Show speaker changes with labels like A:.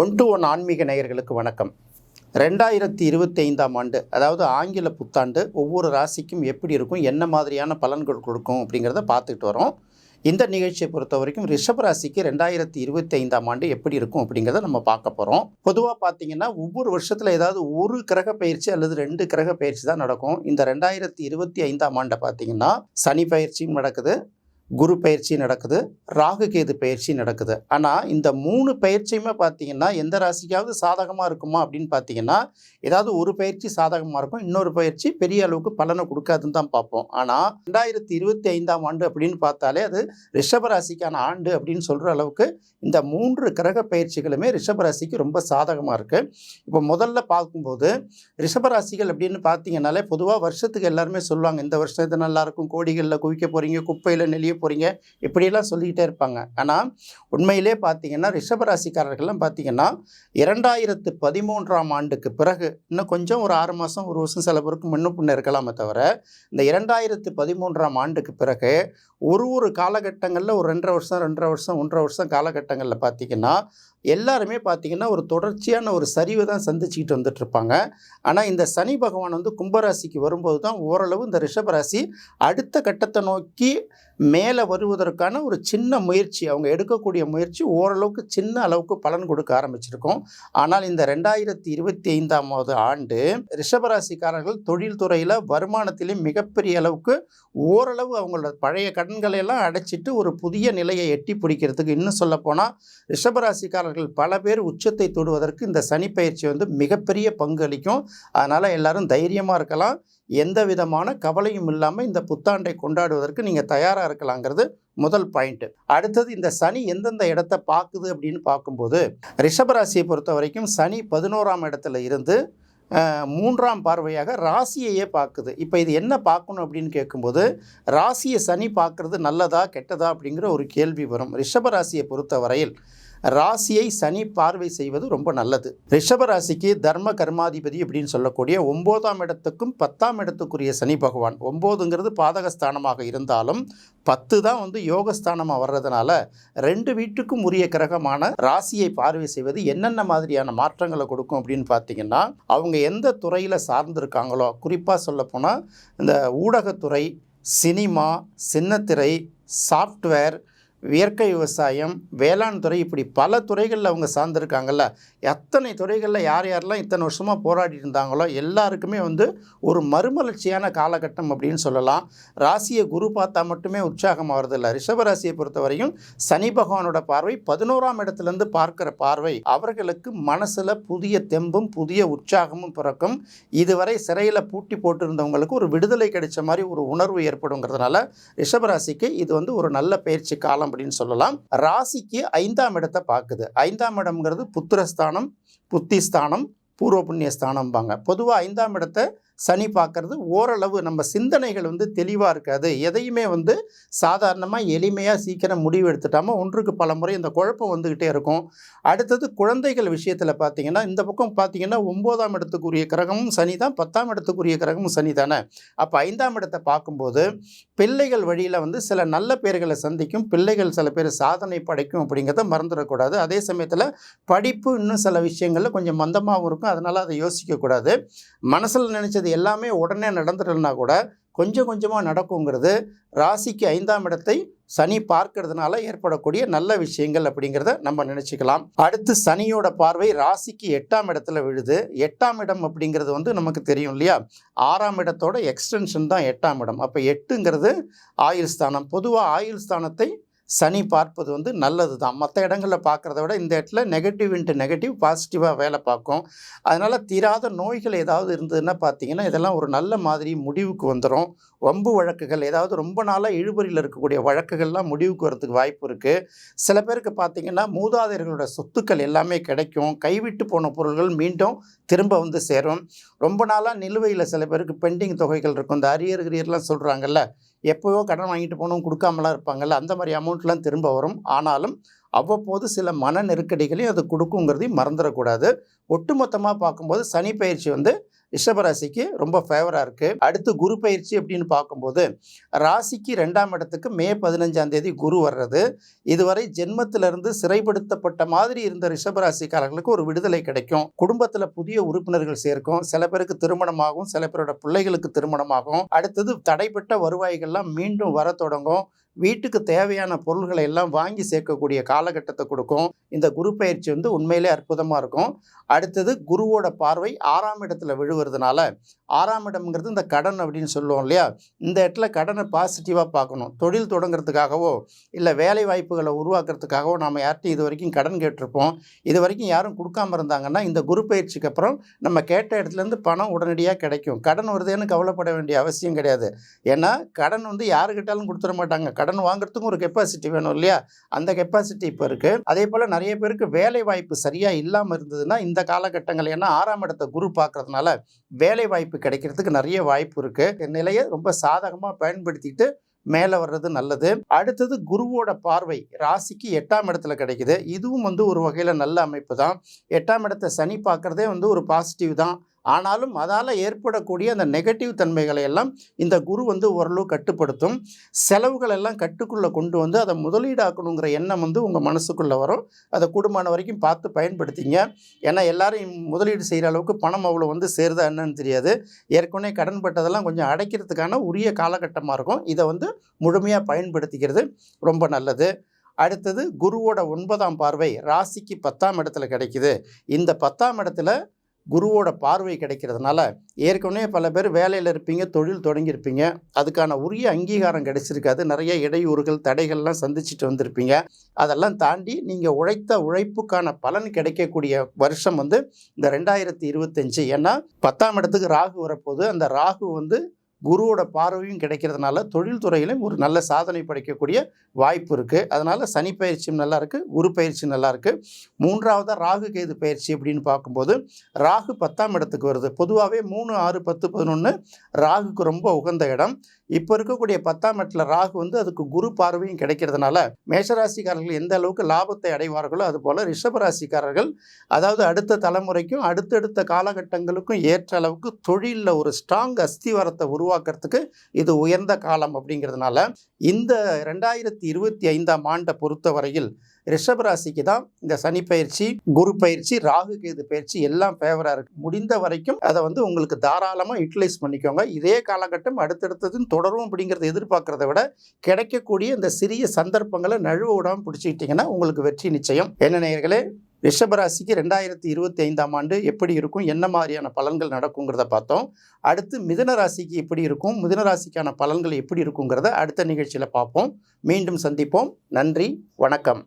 A: One to one ஆன்மீக நேயர்களுக்கு வணக்கம். ரெண்டாயிரத்தி இருபத்தி ஐந்தாம் ஆண்டு அதாவது ஆங்கில புத்தாண்டு ஒவ்வொரு ராசிக்கும் எப்படி இருக்கும் என்ன மாதிரியான பலன்கள் கொடுக்கும் அப்படிங்கிறத பார்த்துக்கிட்டு வரோம். இந்த நிகழ்ச்சியை பொறுத்த வரைக்கும் ரிஷப ராசிக்கு ரெண்டாயிரத்தி இருபத்தி ஐந்தாம் ஆண்டு எப்படி இருக்கும் அப்படிங்கிறத நம்ம பார்க்க போகிறோம் பொதுவாக பார்த்தீங்கன்னா ஒவ்வொரு வருஷத்தில் ஏதாவது ஒரு கிரக பயிற்சி அல்லது ரெண்டு கிரக பயிற்சி தான் நடக்கும். இந்த ரெண்டாயிரத்தி இருபத்தி ஐந்தாம் ஆண்டை பார்த்தீங்கன்னா சனி பயிற்சியும் நடக்குது குரு பயிற்சி நடக்குது ராகு கேது பயிற்சி நடக்குது. ஆனால் இந்த மூணு பயிற்சியுமே பார்த்தீங்கன்னா எந்த ராசிக்காவது சாதகமாக இருக்குமா அப்படின்னு பார்த்தீங்கன்னா ஏதாவது ஒரு பயிற்சி சாதகமாக இருக்கும். இன்னொரு பயிற்சி பெரிய அளவுக்கு பலனை கொடுக்காதுன்னு தான் பார்ப்போம். ஆனால் ரெண்டாயிரத்தி இருபத்தி ஐந்தாம் ஆண்டு அப்படின்னு பார்த்தாலே அது ரிஷப ராசிக்கான ஆண்டு அப்படின்னு சொல்கிற அளவுக்கு இந்த மூன்று கிரக பயிற்சிகளுமே ரிஷப ராசிக்கு ரொம்ப சாதகமாக இருக்குது இப்போ முதல்ல பார்க்கும்போது ரிஷப ராசிகள் அப்படின்னு பார்த்தீங்கன்னாலே பொதுவாக வருஷத்துக்கு எல்லாருமே சொல்லுவாங்க இந்த வருஷம் இது நல்லாயிருக்கும் கோடிகளில் குவிக்க போகிறீங்க குப்பையில் நெளிய போகிறீங்க இப்படியெல்லாம் சொல்லிக்கிட்டே இருப்பாங்க. ஆனால் உண்மையிலே பார்த்தீங்கன்னா ரிஷபராசிக்காரர்கள்லாம் பார்த்தீங்கன்னா இரண்டாயிரத்து பதிமூன்றாம் ஆண்டுக்கு பிறகு இன்னும் கொஞ்சம் ஒரு ஆறு மாதம் ஒரு வருஷம் சில பேருக்கு முன்ன பின்ன இருக்கலாமே தவிர இந்த இரண்டாயிரத்து பதிமூன்றாம் ஆண்டுக்கு பிறகு ஒரு ஒரு காலகட்டங்களில் ஒரு ரெண்டரை வருஷம் ரெண்டரை வருஷம் ஒன்றரை வருஷம் காலகட்டங்களில் பார்த்தீங்கன்னா எல்லாருமே பார்த்திங்கன்னா ஒரு தொடர்ச்சியான ஒரு சரிவை தான் சந்திச்சுக்கிட்டு வந்துட்டுருப்பாங்க ஆனால் இந்த சனி பகவான் வந்து கும்பராசிக்கு வரும்போது தான் ஓரளவு இந்த ரிஷபராசி அடுத்த கட்டத்தை நோக்கி மேலே வருவதற்கான ஒரு சின்ன முயற்சி அவங்க எடுக்கக்கூடிய முயற்சி ஓரளவுக்கு சின்ன அளவுக்கு பலன் கொடுக்க ஆரம்பிச்சிருக்கும். ஆனால் இந்த ரெண்டாயிரத்தி இருபத்தி ஐந்தாமாவது ஆண்டு ரிஷபராசிக்காரர்கள் தொழில்துறையில் வருமானத்திலையும் மிகப்பெரிய அளவுக்கு ஓரளவு அவங்களோட பழைய கடன்களை எல்லாம் அடைச்சிட்டு ஒரு புதிய நிலையை எட்டி பிடிக்கிறதுக்கு இன்னும் சொல்லப்போனால் ரிஷபராசிக்காரர்கள் பல பேர் உச்சத்தை தொடுவதற்கு இந்த சனி பயிற்சி வந்து மிகப்பெரிய பங்கு அளிக்கும். அதனால் எல்லாரும் தைரியமாக இருக்கலாம். எந்த விதமான கவலையும் இல்லாமல் இந்த புத்தாண்டை கொண்டாடுவதற்கு நீங்கள் தயாராக இருக்கலாங்கிறது முதல் பாயிண்ட்டு அடுத்தது இந்த சனி எந்தெந்த இடத்த பார்க்குது அப்படின்னு பார்க்கும்போது ரிஷபராசியை பொறுத்த வரைக்கும் சனி பதினோராம் இடத்துல இருந்து மூன்றாம் பார்வையாக ராசியையே பார்க்குது. இப்போ இது என்ன பார்க்கணும் அப்படின்னு கேட்கும்போது ராசியை சனி பார்க்குறது நல்லதா கெட்டதா அப்படிங்கிற ஒரு கேள்வி வரும். ரிஷபராசியை பொறுத்த பொறுத்தவரையில் ராசியை சனி பார்வை செய்வது ரொம்ப நல்லது. ரிஷப ராசிக்கு தர்ம கர்மாதிபதி அப்படின்னு சொல்லக்கூடிய ஒம்போதாம் இடத்துக்கும் பத்தாம் இடத்துக்குரிய சனி பகவான். ஒம்போதுங்கிறது பாதகஸ்தானமாக இருந்தாலும் பத்து தான் வந்து யோகஸ்தானமாக வர்றதுனால ரெண்டு வீட்டுக்கும் உரிய கிரகமான ராசியை பார்வை செய்வது என்னென்ன மாதிரியான மாற்றங்களை கொடுக்கும் அப்படின்னு பார்த்தீங்கன்னா அவங்க எந்த துறையில் சார்ந்திருக்காங்களோ குறிப்பாக சொல்லப்போனால் இந்த ஊடகத்துறை சினிமா சின்னத்திரை சாஃப்ட்வேர் இயற்கை விவசாயம் வேளாண் துறை இப்படி பல துறைகளில் அவங்க சார்ந்திருக்காங்கல்ல. எத்தனை துறைகளில் யார் யாரெல்லாம் இத்தனை வருஷமாக போராடிட்டு இருந்தாங்களோ எல்லாருக்குமே வந்து ஒரு மறுமலர்ச்சியான காலகட்டம் அப்படின்னு சொல்லலாம். ராசியை குரு பார்த்தா மட்டுமே உற்சாகம் ஆகிறதில்ல ரிஷபராசியை பொறுத்தவரையும் சனி பகவானோட பார்வை பதினோராம் இடத்துலேருந்து பார்க்குற பார்வை. அவர்களுக்கு மனசில் புதிய தெம்பும் புதிய உற்சாகமும் பிறக்கும். இதுவரை சிறையில் பூட்டி போட்டிருந்தவங்களுக்கு ஒரு விடுதலை கிடைச்ச மாதிரி ஒரு உணர்வு ஏற்படுங்கிறதுனால ரிஷபராசிக்கு இது வந்து ஒரு நல்ல பயிற்சி காலம் அப்படின்னு சொல்லலாம். ராசிக்கு ஐந்தாம் இடத்தை பார்க்குது. ஐந்தாம் இடம்ங்கிறது புத்திரஸ்தானம் புத்திஸ்தானம் பூர்வ புண்ணியஸ்தானம்பாங்க. பொதுவாக ஐந்தாம் இடத்தை சனி பார்க்குறது ஓரளவு நம்ம சிந்தனைகள் வந்து தெளிவாக இருக்காது எதையுமே வந்து சாதாரணமாக எளிமையாக சீக்கிரம் முடிவு எடுத்துட்டாமல் ஒன்றுக்கு பல முறை இந்த குழப்பம் வந்துக்கிட்டே இருக்கும். அடுத்தது குழந்தைகள் விஷயத்தில் பார்த்தீங்கன்னா இந்த பக்கம் பார்த்தீங்கன்னா ஒம்போதாம் இடத்துக்குரிய கிரகமும் சனி தான் பத்தாம் இடத்துக்குரிய கிரகமும் சனி தானே. அப்போ ஐந்தாம் இடத்தை பார்க்கும்போது பிள்ளைகள் வழியில் வந்து சில நல்ல பேர்களை சந்திக்கும் பிள்ளைகள் சில பேர் சாதனை படைக்கும் அப்படிங்கிறத மறந்துடக்கூடாது. அதே சமயத்தில் படிப்பு இன்னும் சில விஷயங்களில் கொஞ்சம் மந்தமாகவும் இருக்கும். அதனால் அதை யோசிக்கக்கூடாது. மனசில் நினச்சது எல்லாமே உடனே நடந்துடலனா கூட கொஞ்சம் கொஞ்சமாக நடக்குங்கிறது ராசிக்கு ஐந்தாம் இடத்தை சனி பார்க்கறதுனால ஏற்படக்கூடிய நல்ல விஷயங்கள் அப்படிங்கிறத நம்ம நினச்சிக்கலாம். அடுத்து சனியோட பார்வை ராசிக்கு எட்டாம் இடத்துல விழுது. எட்டாம் இடம் அப்படிங்கிறது வந்து நமக்கு தெரியும் இல்லையா? ஆறாம் இடத்தோட எக்ஸ்டென்ஷன் தான் எட்டாம் இடம். அப்போ எட்டுங்கிறது ஆயுள் ஸ்தானம். பொதுவாக ஆயுள் ஸ்தானத்தை சனி பார்ப்பது வந்து நல்லது தான் மற்ற இடங்களில் பார்க்குறத விட இந்த இடத்துல நெகட்டிவ் இன்ட்டு நெகட்டிவ் பாசிட்டிவாக வேலை பார்க்கும். அதனால் தீராத நோய்கள் ஏதாவது இருந்ததுன்னா பார்த்தீங்கன்னா இதெல்லாம் ஒரு நல்ல மாதிரி முடிவுக்கு வந்துடும் வம்பு வழக்குகள் ஏதாவது ரொம்ப நாளாக இழுபறியில் இருக்கக்கூடிய வழக்குகள்லாம் முடிவுக்கு வரதுக்கு வாய்ப்பு இருக்குது சில பேருக்கு பார்த்தீங்கன்னா மூதாதையர்களோட சொத்துக்கள் எல்லாமே கிடைக்கும். கைவிட்டு போன பொருள்கள் மீண்டும் திரும்ப வந்து சேரும். ரொம்ப நாளாக நிலுவையில் சில பேருக்கு பெண்டிங் தொகைகள் இருக்கும். இந்த அரியர் கிரியர்லாம் சொல்கிறாங்கல்ல எப்போயோ கடன் வாங்கிட்டு போனோம் கொடுக்காமலாம் இருப்பாங்கல்ல அந்த மாதிரி அமௌண்ட்லாம் திரும்ப வரும். ஆனாலும் அவ்வப்போது சில மன நெருக்கடிகளையும் அது கொடுக்குங்கிறதையும் மறந்துடக்கூடாது. ஒட்டுமொத்தமாக பார்க்கும்போது சனி பயிற்சி வந்து ரிஷபராசிக்கு ரொம்ப ஃபேவராக இருக்குது அடுத்து குரு பயிற்சி அப்படின்னு பார்க்கும்போது ராசிக்கு ரெண்டாம் இடத்துக்கு மே பதினஞ்சாம் தேதி குரு வர்றது. இதுவரை ஜென்மத்திலிருந்து சிறைப்படுத்தப்பட்ட மாதிரி இருந்த ரிஷபராசிக்காரர்களுக்கு ஒரு விடுதலை கிடைக்கும். குடும்பத்தில் புதிய உறுப்பினர்கள் சேர்க்கும். சில பேருக்கு திருமணமாகும் சில பேரோட பிள்ளைகளுக்கு திருமணமாகும். அடுத்தது தடைப்பட்ட வருவாய்கள்லாம் மீண்டும் வர தொடங்கும். வீட்டுக்கு தேவையான பொருள்களை எல்லாம் வாங்கி சேர்க்கக்கூடிய காலகட்டத்தை கொடுக்கும். இந்த குரு பயிற்சி வந்து உண்மையிலே அற்புதமாக இருக்கும். அடுத்தது குருவோட பார்வை ஆறாம் இடத்துல விழுவுறதுனால ஆறாம் இடம்ங்கிறது இந்த கடன் அப்படின்னு சொல்லுவோம் இல்லையா? இந்த இடத்துல கடனை பாசிட்டிவாக பார்க்கணும். தொழில் தொடங்குறதுக்காகவோ இல்லை வேலை வாய்ப்புகளை உருவாக்குறதுக்காகவோ நாம் யார்கிட்டையும் இது வரைக்கும் கடன் கேட்டிருப்போம். இது வரைக்கும் யாரும் கொடுக்காம இருந்தாங்கன்னா இந்த குரு பயிற்சிக்கு அப்புறம் நம்ம கேட்ட இடத்துலேருந்து பணம் உடனடியாக கிடைக்கும். கடன் வருதுன்னு கவலைப்பட வேண்டிய அவசியம் கிடையாது. ஏன்னா கடன் வந்து யாருக்கிட்டாலும் கொடுத்துட மாட்டாங்க. கடன் கடன் வாங்குறதுக்கும் ஒரு கெப்பாசிட்டி வேணும் இல்லையா? அந்த கெப்பாசிட்டி இப்போ இருக்குது அதே போல் நிறைய பேருக்கு வேலை வாய்ப்பு சரியாக இல்லாமல் இருந்ததுன்னா இந்த காலகட்டங்கள் ஏன்னா ஆறாம் இடத்தை குரு பார்க்கறதுனால வேலை வாய்ப்பு கிடைக்கிறதுக்கு நிறைய வாய்ப்பு இருக்குது நிலையை ரொம்ப சாதகமாக பயன்படுத்திட்டு மேலே வர்றது நல்லது. அடுத்தது குருவோட பார்வை ராசிக்கு எட்டாம் இடத்துல கிடைக்குது. இதுவும் வந்து ஒரு வகையில் நல்ல அமைப்பு தான். எட்டாம் இடத்த சனி பார்க்குறதே வந்து ஒரு பாசிட்டிவ் தான். ஆனாலும் அதால் ஏற்படக்கூடிய அந்த நெகட்டிவ் தன்மைகளை எல்லாம் இந்த குரு வந்து ஓரளவு கட்டுப்படுத்தும். செலவுகள் எல்லாம் கட்டுக்குள்ளே கொண்டு வந்து அதை முதலீடாக்கணுங்கிற எண்ணம் வந்து உங்கள் மனசுக்குள்ளே வரும். அதை கூடுமான வரைக்கும் பார்த்து பயன்படுத்திங்க. ஏன்னா எல்லாரும் முதலீடு செய்கிற அளவுக்கு பணம் அவ்வளோ வந்து சேருதா என்னன்னு தெரியாது. ஏற்கனவே கடன் பட்டதெல்லாம் கொஞ்சம் அடைக்கிறதுக்கான உரிய காலகட்டமாக இருக்கும். இதை வந்து முழுமையாக பயன்படுத்திக்கிறது ரொம்ப நல்லது. அடுத்தது குருவோட ஒன்பதாம் பார்வை ராசிக்கு பத்தாம் இடத்துல கிடைக்குது. இந்த பத்தாம் இடத்துல குருவோட பார்வை கிடைக்கிறதுனால ஏற்கனவே பல பேர் வேலையில் இருப்பீங்க தொழில் தொடங்கியிருப்பீங்க. அதுக்கான உரிய அங்கீகாரம் கிடைச்சிருக்காது. நிறைய இடையூறுகள் தடைகள்லாம் சந்திச்சுட்டு வந்திருப்பீங்க. அதெல்லாம் தாண்டி நீங்கள் உழைத்த உழைப்புக்கான பலன் கிடைக்கக்கூடிய வருஷம் வந்து இந்த ரெண்டாயிரத்தி இருபத்தஞ்சு. ஏன்னா பத்தாம் இடத்துக்கு ராகு வரப்போது அந்த ராகு வந்து குருவோட பார்வையும் கிடைக்கிறதுனால தொழில்துறையிலும் ஒரு நல்ல சாதனை படைக்கக்கூடிய வாய்ப்பு இருக்குது அதனால் சனி பயிற்சியும் நல்லா இருக்குது குரு பயிற்சியும் நல்லா இருக்குது மூன்றாவதாக ராகு கேது பயிற்சி அப்படின்னு பார்க்கும்போது ராகு பத்தாம் இடத்துக்கு வருது. பொதுவாகவே மூணு ஆறு பத்து பதினொன்று ராகுக்கு ரொம்ப உகந்த இடம். இப்போ இருக்கக்கூடிய பத்தாம் இடத்துல ராகு வந்து அதுக்கு குரு பார்வையும் கிடைக்கிறதுனால மேஷராசிக்காரர்கள் எந்த அளவுக்கு லாபத்தை அடைவார்களோ அதுபோல் ரிஷபராசிக்காரர்கள் அதாவது அடுத்த தலைமுறைக்கும் அடுத்தடுத்த காலகட்டங்களுக்கும் ஏற்ற அளவுக்கு தொழிலில் ஒரு ஸ்ட்ராங் அஸ்திவாரத்தை உருவாக்குறதுக்கு இது உயர்ந்த காலம் அப்படிங்கிறதுனால இந்த ரெண்டாயிரத்தி இருபத்தி ஐந்தாம் ஆண்டை பொறுத்தவரையில் ரிஷபராசிக்கு தான் இந்த சனி பயிற்சி குரு பயிற்சி ராகு கேது பயிற்சி எல்லாம் ஃபேவராக இருக்குது முடிந்த வரைக்கும் அதை வந்து உங்களுக்கு தாராளமாக யூட்டிலைஸ் பண்ணிக்கோங்க. இதே காலகட்டம் அடுத்தடுத்ததும் தொடரும் அப்படிங்கிறத எதிர்பார்க்கறத விட கிடைக்கக்கூடிய இந்த சிறிய சந்தர்ப்பங்களை நழுவ விடாமல் பிடிச்சிக்கிட்டிங்கன்னா உங்களுக்கு வெற்றி நிச்சயம். என்ன நேயர்களே ரிஷபராசிக்கு ரெண்டாயிரத்தி இருபத்தி ஐந்தாம் ஆண்டு எப்படி இருக்கும்? என்ன மாதிரியான பலன்கள் நடக்குங்கிறத பார்த்தோம். அடுத்து மிதுன ராசிக்கு எப்படி இருக்கும்? மிதுன ராசிக்கான பலன்கள் எப்படி இருக்குங்கிறத அடுத்த நிகழ்ச்சியில் பார்ப்போம். மீண்டும் சந்திப்போம். நன்றி. வணக்கம்.